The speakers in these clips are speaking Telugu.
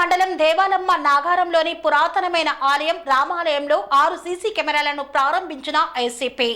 మండలం దేవాలమ్మ నాగారంలోని పురాతనమైన ఆలయం రామాలయంలో ఆరు సీసీ కెమెరాలను ప్రారంభించిన ఏసీపీ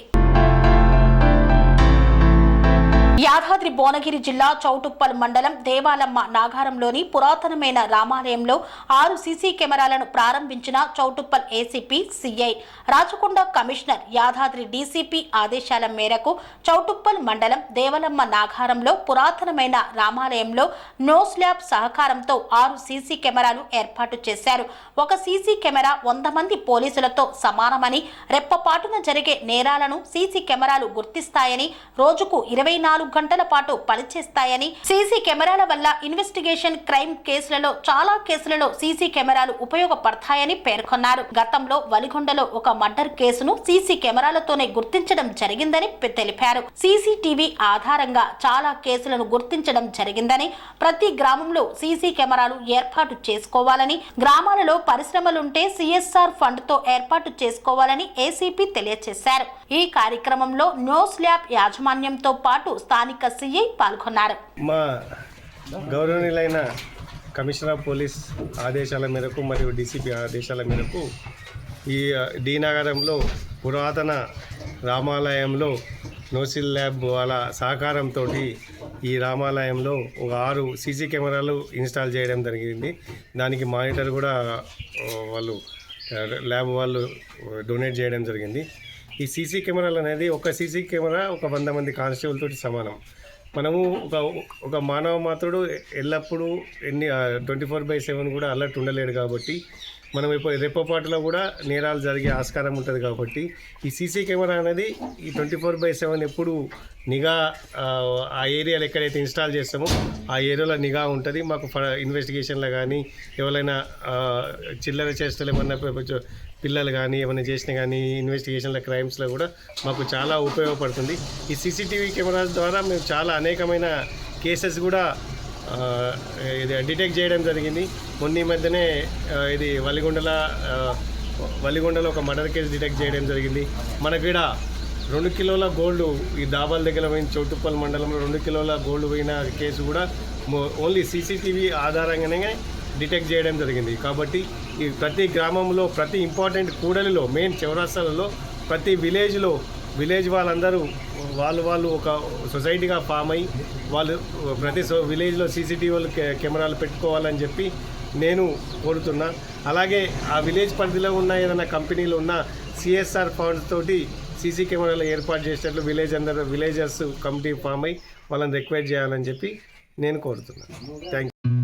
యాదాద్రి భువనగిరి జిల్లా చౌటుప్పల్ మండలం దేవాలమ్మ నాగారంలోని పురాతనమైన రామాలయంలో ఆరు సీసీ కెమెరాలను ప్రారంభించిన Choutuppal ACP CI Rachakonda commissioner Yadadri DCP ఆదేశాల మేరకు చౌటుప్పల్ మండలం దేవాలమ్మ నాగారంలో పురాతనమైన రామాలయంలో నో స్లాబ్ సహకారంతో ఆరు సీసీ కెమెరాలు ఏర్పాటు చేశారు. ఒక సీసీ కెమెరా వంద మంది పోలీసులతో సమానమని రెప్పపాటున జరిగే నేరాలను సీసీ కెమెరాలు గుర్తిస్తాయని రోజుకు ఇరవై నాలుగు గంటల పాటు పనిచేస్తాయని సీసీ కెమెరాల వల్ల ఇన్వెస్టిగేషన్ క్రైమ్ కేసులలో చాలా కేసులలో సీసీ కెమెరాలు ఉపయోగపడతాయని పేర్కొన్నారు. గతంలో వలిగొండలో ఒక మర్డర్ కేసును సీసీ కెమెరాలతోనే గుర్తించడం జరిగిందని తెలిపారు. సీసీటీవీ ఆధారంగా చాలా కేసులను గుర్తించడం జరిగిందని ప్రతి గ్రామంలో సీసీ కెమెరాలు ఏర్పాటు చేసుకోవాలని గ్రామాలలో పరిశ్రమలుంటే సిఎస్ఆర్ ఫండ్తో ఏర్పాటు చేసుకోవాలని ఏసీపీ తెలియజేశారు ఈ కార్యక్రమంలో న్యూస్ ల్యాబ్ యాజమాన్యంతో పాటు స్థానిక సీఐ పాల్గొన్నారు. మా గౌరవనీయులైన కమిషనర్ పోలీస్ ఆదేశాల మేరకు మరియు డీసీపీ ఆదేశాల మేరకు ఈ డీనగరంలో పురాతన రామాలయంలో నోసిల్ ల్యాబ్ వాళ్ళ సహకారంతో ఈ రామాలయంలో ఒక ఆరు సీసీ కెమెరాలు ఇన్స్టాల్ చేయడం జరిగింది. దానికి మానిటర్ కూడా వాళ్ళు ల్యాబ్ వాళ్ళు డొనేట్ చేయడం జరిగింది. ఈ సీసీ కెమెరాలు అనేది ఒక సీసీ కెమెరా ఒక వంద మంది కానిస్టేబుల్ తోటి సమానం. మనము ఒక ఒక మానవ మాత్రుడు ఎల్లప్పుడూ ఎన్ని ట్వంటీ ఫోర్ బై సెవెన్ కూడా అలర్ట్ ఉండలేడు కాబట్టి మనం ఇప్పుడు రెప్పపాటులో కూడా నేరాలు జరిగే ఆస్కారం ఉంటుంది కాబట్టి ఈ సీసీ కెమెరా అనేది ఈ ట్వంటీ ఫోర్ బై సెవెన్ ఎప్పుడు నిఘా ఆ, ఏరియాలో ఎక్కడైతే ఇన్స్టాల్ చేస్తామో ఆ ఏరియాలో నిఘా ఉంటుంది. మాకు ఫ- ఇన్వెస్టిగేషన్లో కానీ ఎవరైనా చిల్లర చేష్టలు ఏమన్నా పిల్లలు కానీ ఏమైనా చేసిన కానీ ఇన్వెస్టిగేషన్ల క్రైమ్స్లో కూడా మాకు చాలా ఉపయోగపడుతుంది. ఈ సీసీటీవీ కెమెరాల ద్వారా మేము చాలా అనేకమైన కేసెస్ కూడా ఇది డిటెక్ట్ చేయడం జరిగింది. మొన్న ఈ మధ్యనే ఇది వలిగొండల వలిగొండలో ఒక మర్డర్ కేసు డిటెక్ట్ చేయడం జరిగింది. మనకి రెండు కిలోల గోల్డ్ ఈ దాబాల దగ్గర పోయిన చోటుపల్లి మండలంలో రెండు కిలోల గోల్డ్ పోయిన కేసు కూడా ఓన్లీ సీసీటీవీ ఆధారంగానే డిటెక్ట్ చేయడం జరిగింది. కాబట్టి ఈ ప్రతి గ్రామంలో ప్రతి ఇంపార్టెంట్ కూడలిలో మెయిన్ చౌరాస్తాలలో ప్రతి విలేజ్లో విలేజ్ వాళ్ళందరూ వాళ్ళు వాళ్ళు ఒక సొసైటీగా ఫామ్ అయ్యి వాళ్ళు ప్రతి సో విలేజ్లో సీసీటీవీలు కెమెరాలు పెట్టుకోవాలని చెప్పి నేను కోరుతున్నా. అలాగే ఆ విలేజ్ పరిధిలో ఉన్న ఏదైనా కంపెనీలు ఉన్న సిఎస్ఆర్ ఫండ్స్ తోటి సీసీ కెమెరాలు ఏర్పాటు చేసేటట్లు విలేజ్ అందరూ విలేజర్స్ కమిటీ ఫామ్ అయ్యి వాళ్ళని రిక్వెస్ట్ చేయాలని చెప్పి నేను కోరుతున్నాను థ్యాంక్ యూ